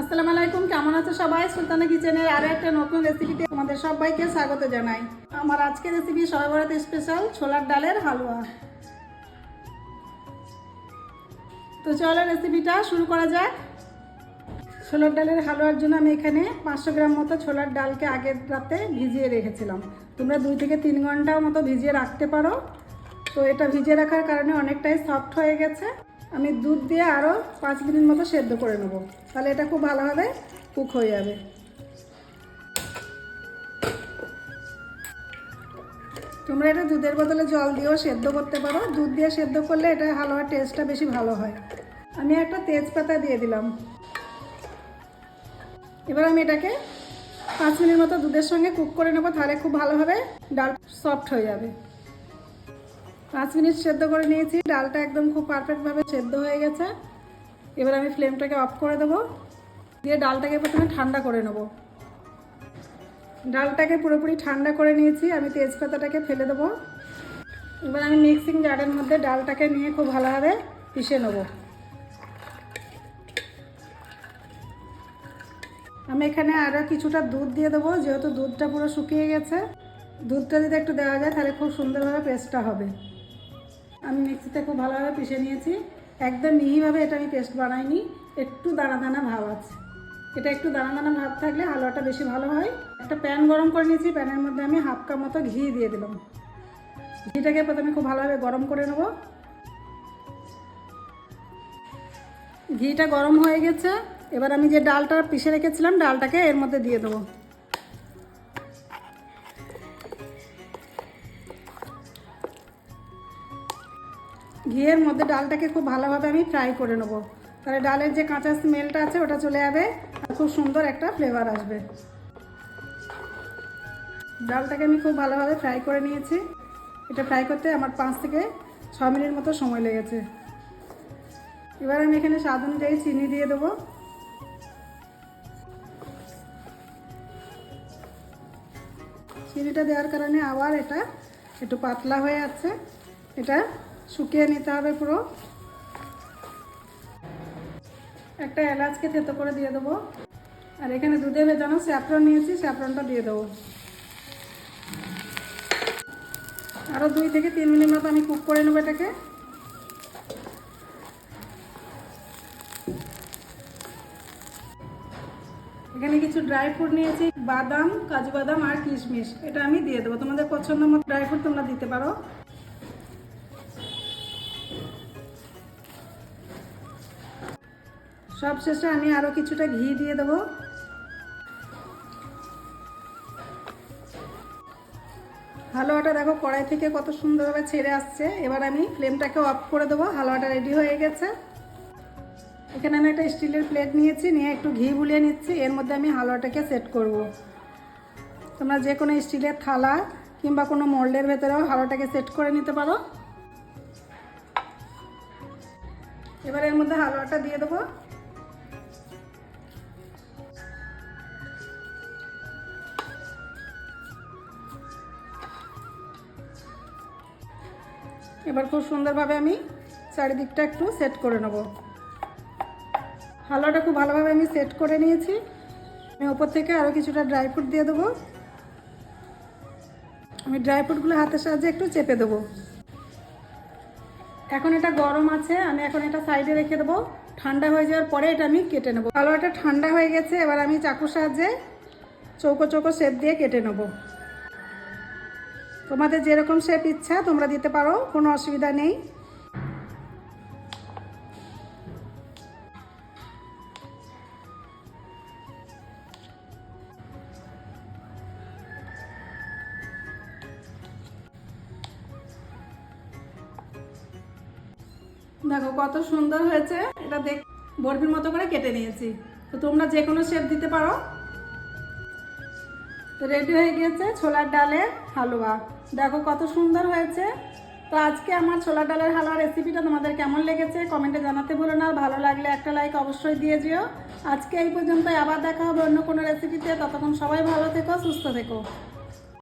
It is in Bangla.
আসসালামু আলাইকুম, কেমন আছো সবাই? সুলতানা কিচেনের আরও একটা নতুন রেসিপিতে তোমাদের সবাইকে স্বাগত জানাই। আমার আজকের রেসিপি সবাই বরাত স্পেশাল ছোলার ডালের হালুয়া। তো চলো রেসিপিটা শুরু করা যাক। ছোলার ডালের হালুয়ার জন্য আমি এখানে পাঁচশো গ্রাম মতো ছোলার ডালকে আগের রাতে ভিজিয়ে রেখেছিলাম। তোমরা দুই থেকে তিন ঘণ্টা মতো ভিজিয়ে রাখতে পারো। তো এটা ভিজিয়ে রাখার কারণে অনেকটাই সফট হয়ে গেছে। আমি দুধ দিয়ে আরও পাঁচ মিনিট মতো সেদ্ধ করে নেব। তাহলে এটা খুব ভালোভাবে কুক হয়ে যাবে। তোমরা এটা দুধের বদলে জল দিয়েও সেদ্ধ করতে পারো। দুধ দিয়ে সেদ্ধ করলে এটা হালুয়ার টেস্টটা বেশি ভালো হয়। আমি একটা তেজপাতা দিয়ে দিলাম। এবার আমি এটাকে পাঁচ মিনিট মতো দুধের সঙ্গে কুক করে নেব, তাহলে খুব ভালোভাবে ডাল সফট হয়ে যাবে। পাঁচ মিনিট সেদ্ধ করে নিয়েছি। ডালটা একদম খুব পারফেক্টভাবে সেদ্ধ হয়ে গেছে। এবার আমি ফ্লেমটাকে অফ করে দেবো। দিয়ে ডালটাকে প্রথমে ঠান্ডা করে নেব। ডালটাকে পুরোপুরি ঠান্ডা করে নিয়েছি। আমি তেজপাতাটাকে ফেলে দেবো। এবার আমি মিক্সিং জারের মধ্যে ডালটাকে নিয়ে খুব ভালোভাবে পিষে নেব। আমি এখানে আরও কিছুটা দুধ দিয়ে দেবো। যেহেতু দুধটা পুরো শুকিয়ে গেছে। দুধটা যদি একটু দেওয়া যায়, তাহলে খুব সুন্দরভাবে পেস্টটা হবে। আমি মিক্সিতে খুব ভালোভাবে পিষে নিয়েছি। একদম মিহিভাবে এটা আমি পেস্ট বানাইনি। একটু দানা দানা ভাব আছে। এটা একটু দানা দানা ভাব থাকলে হালুয়াটা বেশি ভালো হয়। একটা প্যান গরম করে নিয়েছি। প্যানের মধ্যে আমি হাফ কাপ মতো ঘি দিয়ে দিলাম। ঘিটাকে প্রথমে খুব ভালোভাবে গরম করে নেব। ঘিটা গরম হয়ে গেছে। এবার আমি যে ডালটা পিষে রেখেছিলাম, ডালটাকে এর মধ্যে দিয়ে দেবো। ঘিয়ের মধ্যে ডালটাকে খুব ভালোভাবে আমি ফ্রাই করে নেব। তাহলে ডালের যে কাঁচা স্মেলটা আছে, ওটা চলে যাবে আর খুব সুন্দর একটা ফ্লেভার আসবে। ডালটাকে আমি খুব ভালোভাবে ফ্রাই করে নিয়েছি। এটা ফ্রাই করতে আমার পাঁচ থেকে ছ মিনিট মতো সময় লেগেছে। এবার আমি এখানে স্বাদ অনুযায়ী চিনি দিয়ে দেবো। চিনিটা দেওয়ার কারণে আবার এটা একটু পাতলা হয়ে যাচ্ছে। এটা শুকিয়ে নিতে হবে পুরো। একটা এলাচকে থেতো করে দিয়ে দেবো। আর এখানে দুধে ভেজানো স্যাফরন নিয়েছি, স্যাফরনটা দিয়ে দেবো। আরও দুই থেকে তিন মিনিট মতো আমি কুক করে নেব এটাকে। এখানে কিছু ড্রাই ফ্রুট নিয়েছি, বাদাম, কাজু বাদাম আর কিশমিশ। এটা আমি দিয়ে দেবো। তোমাদের পছন্দ মতো ড্রাই ফ্রুট তোমরা দিতে পারো। সব শেষে আমি আরও কিছুটা ঘি দিয়ে দেবো। হালুয়াটা দেখো কড়াই থেকে কত সুন্দরভাবে ছেড়ে আসছে। এবার আমি ফ্লেমটাকে অফ করে দেবো। হালুয়াটা রেডি হয়ে গেছে। এখানে আমি একটা স্টিলের প্লেট নিয়েছি, নিয়ে একটু ঘি বুলিয়ে নিচ্ছি। এর মধ্যে আমি হালুয়াটাকে সেট করব। তোমরা যে কোনো স্টিলের থালা কিংবা কোনো মোল্ডের ভেতরেও হালুয়াটাকে সেট করে নিতে পারো। এবার এর মধ্যে হালুয়াটা দিয়ে দেবো। এবার খুব সুন্দরভাবে আমি চারিদিকটা একটু সেট করে নেব। হালুয়াটা খুব ভালোভাবে আমি সেট করে নিয়েছি। আমি ওপর থেকে আরও কিছুটা ড্রাই ফ্রুট দিয়ে দেবো। আমি ড্রাই ফ্রুটগুলো হাতের সাহায্যে একটু চেপে দেবো। এখন এটা গরম আছে, আমি এখন এটা সাইডে রেখে দেবো। ঠান্ডা হয়ে যাওয়ার পরে এটা আমি কেটে নেব। হালুয়াটা ঠান্ডা হয়ে গেছে, এবার আমি চাকুর সাহায্যে চৌকো চৌকো শেপ দিয়ে কেটে নেব। তোমাদের যেরকম শেপ ইচ্ছা, তোমরা দিতে পারো, কোনো অসুবিধা নেই। দেখো, কত সুন্দর হয়েছে। এটা দেখ, বরফির মতো করে কেটে নিয়েছি। তো তোমরা যে কোনো শেপ দিতে পারো। তো রেডি হয়ে গিয়েছে ছোলার ডালের হালুয়া। দেখো, কত সুন্দর হয়েছে। তো আজকে আমার ছোলার ডালের হালুয়া রেসিপিটা তোমাদের কেমন লেগেছে কমেন্টে জানাতে ভুলো না। ভালো লাগলে একটা লাইক অবশ্যই দিয়ে যেও। আজকে এই পর্যন্ত আবার দেখা হবে অন্য কোনো রেসিপিতে ততক্ষণ সবাই ভালো থেকো, সুস্থ থেকো।